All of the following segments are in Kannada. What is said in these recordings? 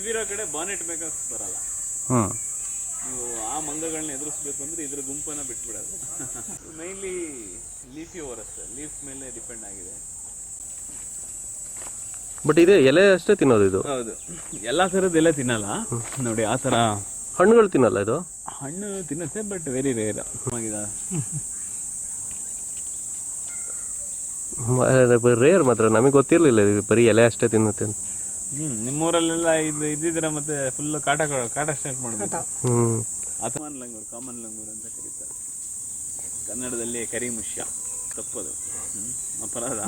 ಇವಿರೋ ಕಡೆ ಬಾನೆಟ್ ಬೇಕಾಗಿ ಬರಲ್ಲ. ನೀವು ಆ ಮಂಗಗಳನ್ನ ಎದುರಿಸ್ಬೇಕು ಅಂದ್ರೆ ಇದ್ರ ಗುಂಪನ್ನ ಬಿಟ್ಬಿಡೋದು. Mainly leafy or as leaf ಮೇಲೆ ಡಿಪೆಂಡ್ ಆಗಿದೆ. ಬಟ್ ಇದೆ ಎಲೆ ಅಷ್ಟೇ ತಿನ್ನೋದು ಇದು? ಹೌದು. ಎಲ್ಲಾ ಎಲೆ ತಿನ್ನಲ್ಲ. ನೋಡಿ ಆ ತರ ಹಣ್ಣುಗಳು ತಿನ್ನಲ್ಲ ಇದು? ಹಣ್ಣು ತಿನ್ನುತ್ತೆ ಬಟ್ ವೆರಿ ರೇರ್ ರೇರ್ ಮಾತ್ರ. ನಮಗೆ ಗೊತ್ತಿರಲಿಲ್ಲ ಇದು ಬರೀ ಎಲೆ ಅಷ್ಟೇ ತಿನ್ನುತ್ತೆ ಅಂತ. ಹ್ಮ್ ನಿಮ್ಮೂರಲ್ಲೆಲ್ಲ ಇದು ಇದ್ದಿದ್ರೆ ಮತ್ತೆ ಫುಲ್ ಕಾಟ ಕಾಟ ಸ್ಟಾರ್ಟ್ ಮಾಡ್ಬೇಕು. ಹ್ಞೂ ಅಥಮಾನ್ ಲಂಗೂರ್ ಕಾಮನ್ ಲಂಗೂರ್ ಅಂತ ಕರೀತಾರೆ. ಕನ್ನಡದಲ್ಲಿ ಕರಿಮುಷ್ಯ ತಪ್ಪದು. ಹ್ಮ್. ಅಪರಾಧ.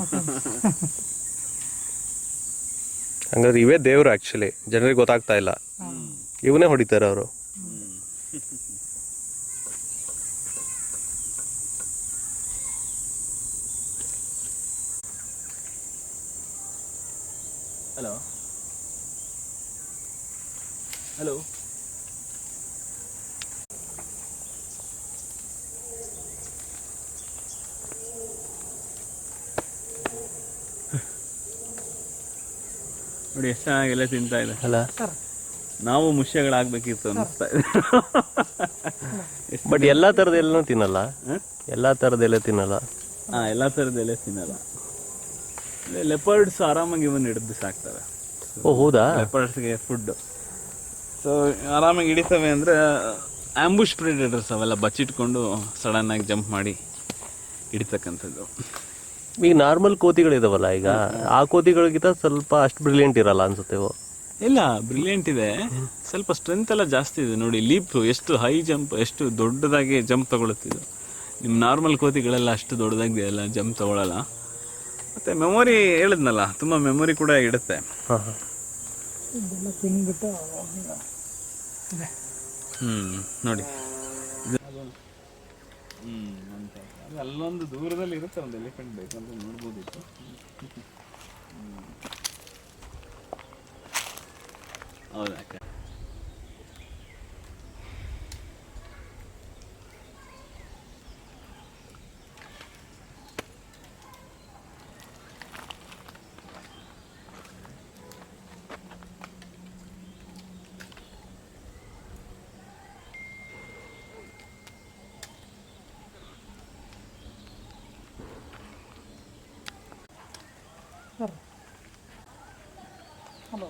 ಹಂಗಾದ್ರೆ ಇವೇ ದೇವ್ರು ಆ್ಯಕ್ಚುಲಿ ಜನರಿಗೆ ಗೊತ್ತಾಗ್ತಾ ಇಲ್ಲ. ಇವನೇ ಹೊಡಿತಾರೆ ಅವರು. ಹಲೋ. ಹಲೋ. ನೋಡಿ ಎಷ್ಟು ಚೆನ್ನಾಗೆಲ್ಲ ತಿಂತಾ ಇದೆ. ಅಲ್ಲ. ನಾವು ಮುಷ್ಯಗಳಾಗ್ಬೇಕಿತ್ತು ಅನಿಸ್ತಾ ಇದೆ. ಬಟ್ ಎಲ್ಲಾ ಥರದ ಎಲ್ಲನೂ ತಿನ್ನಲ್ಲ. ಎಲ್ಲ ಎಲ್ಲಾ ಥರದ ಎಲೆ ತಿನ್ನಲ್ಲ. ಹಾಂ ಎಲ್ಲ ಥರದ ಎಲೆ ತಿನ್ನಲ್ಲ ಲೆಪರ್ಡ್ಸ್ ಆರಾಮಾಗಿ ಇವನ್ ಹಿಡಿದು ಸಾಕ್ತವೆ ಓ ಹೌದಾ? ಲೆಪರ್ಡ್ಸ್ಗೆ ಫುಡ್ ಸೊ ಆರಾಮಾಗಿ ಹಿಡಿತವೆ ಅಂದರೆ ಆಂಬುಷ್ ಪ್ರೆಡೇಟರ್ಸ್ ಅವೆಲ್ಲ ಬಚ್ಚಿಟ್ಕೊಂಡು ಸಡನ್ನಾಗಿ ಜಂಪ್ ಮಾಡಿ ಹಿಡಿತಕ್ಕಂಥದ್ದು. ಈಗ ನಾರ್ಮಲ್ ಕೋತಿಗಳಿದಾವಲ್ಲ ಈಗ ಆ ಕೋತಿಗಳಿಗಿಂತ ಸ್ವಲ್ಪ ಅಷ್ಟು ಬ್ರಿಲಿಯಂಟ್ ಇರಲ್ಲ ಅನ್ಸುತ್ತೆ ಇವು? ಇಲ್ಲ ಬ್ರಿಲಿಯಂಟ್ ಇದೆ. ಸ್ವಲ್ಪ ಸ್ಟ್ರೆಂತ್ ಎಲ್ಲ ಜಾಸ್ತಿ ಇದೆ. ನೋಡಿ ಲೀಪ್ ಎಷ್ಟು ಹೈ ಜಂಪ್ ಎಷ್ಟು ದೊಡ್ಡದಾಗಿ ಜಂಪ್ ತಗೊಳುತ್ತಿದ್ದು ನಿಮ್ಮ ನಾರ್ಮಲ್ ಕೋತಿಗಳೆಲ್ಲ ಅಷ್ಟು ದೊಡ್ಡದಾಗಿ ಎಲ್ಲ ಜಂಪ್ ತಗೊಳ್ಳಲ್ಲ ಮತ್ತೆ ಮೆಮೊರಿ ಹೇಳಿದ್ನಲ್ಲ ತುಂಬ ಮೆಮೊರಿ ಕೂಡ ಇಡುತ್ತೆ. ಹಾಂ ತಿಂದ್ಬಿಟ್ಟು ಹ್ಮ್ ನೋಡಿ. ಹ್ಮ್ ಅಂತ ಅಲ್ಲೊಂದು ದೂರದಲ್ಲಿ ಇರುತ್ತೆ ಒಂದು ಎಲಿಫೆಂಟ್ ಬೇಕು ಅಂತ ನೋಡ್ಬೋದಿತ್ತು. ಹ್ಮ್. ಹೌದಾ ಅಕ್ಕ? ಹಲೋ